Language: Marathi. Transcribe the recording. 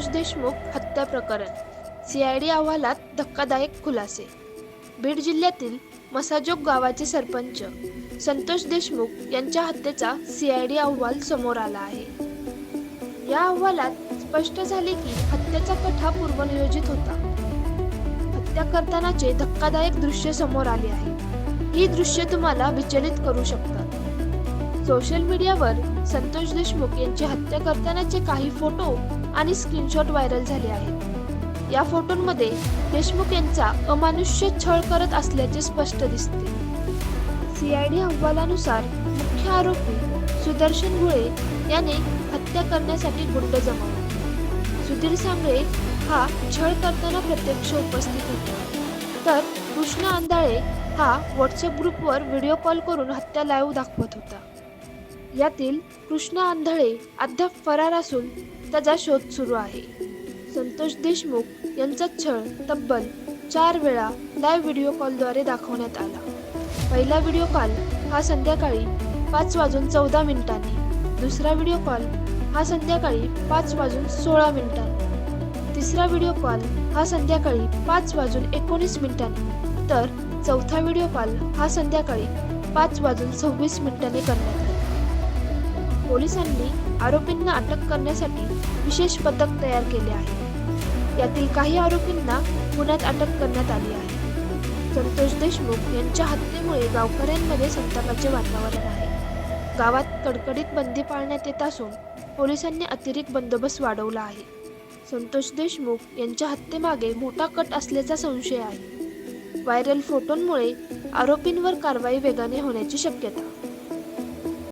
संतोष देशमुख हत्या प्रकरण. सीआयडी अहवालात धक्कादायक खुलासे. बीड जिल्ह्यातील मसाजोग गावाचे सरपंच संतोष देशमुख यांच्या हत्येचा सीआयडी अहवाल समोर आला आहे. या अहवालात स्पष्ट झाले की हत्येचा कथा पूर्वनियोजित होता. हत्या करतानाचे धक्कादायक दृश्य समोर आले आहे. ही दृश्य तुम्हाला विचलित करू शकतात. सोशल मीडियावर संतोष देशमुख यांची हत्या करतानाचे काही फोटो आणि स्क्रीनशॉट व्हायरल झाले आहेत. या फोटोंमध्ये देशमुख यांचा अमानुष्य छळ करत असल्याचे स्पष्ट दिसते. सीआयडी अहवालानुसार मुख्य आरोपी सुदर्शन घुळे याने हत्या करण्यासाठी गुंड जमवले. सुधीर सांगळे हा छळ करताना प्रत्यक्ष उपस्थित होता. तर कृष्ण आंधळे हा व्हॉट्सअप ग्रुपवर व्हिडिओ कॉल करून हत्या लाईव्ह दाखवत होता. यातील कृष्ण आंधळे अद्याप फरार असून त्याचा शोध सुरू आहे. संतोष देशमुख यांचा छळ तब्बल चार वेळा लाईव्ह व्हिडिओ कॉलद्वारे दाखवण्यात आला. पहिला व्हिडिओ कॉल हा संध्याकाळी पाच वाजून चौदा मिनिटांनी. दुसरा व्हिडिओ कॉल हा संध्याकाळी पाच वाजून सोळा मिनिटांनी. तिसरा व्हिडिओ कॉल हा संध्याकाळी पाच वाजून एकोणीस मिनिटांनी. तर चौथा व्हिडिओ कॉल हा संध्याकाळी पाच वाजून सव्वीस मिनिटांनी करण्यात आला. पोलिसांनी आरोपींना अटक करण्यासाठी विशेष पथक तयार केले आहे. यातील काही आरोपींना पुण्यात अटक करण्यात आली आहे. संतोष देशमुख यांच्या हत्येमुळे गावकऱ्यांमध्ये संतापाचे वातावरण आहे. गावात कडकडीत बंदी पाळण्यात येत असून पोलिसांनी अतिरिक्त बंदोबस्त वाढवला आहे. संतोष देशमुख यांच्या हत्येमागे मोठा कट असल्याचा संशय आहे. व्हायरल फोटोंमुळे आरोपींवर कारवाई वेगाने होण्याची शक्यता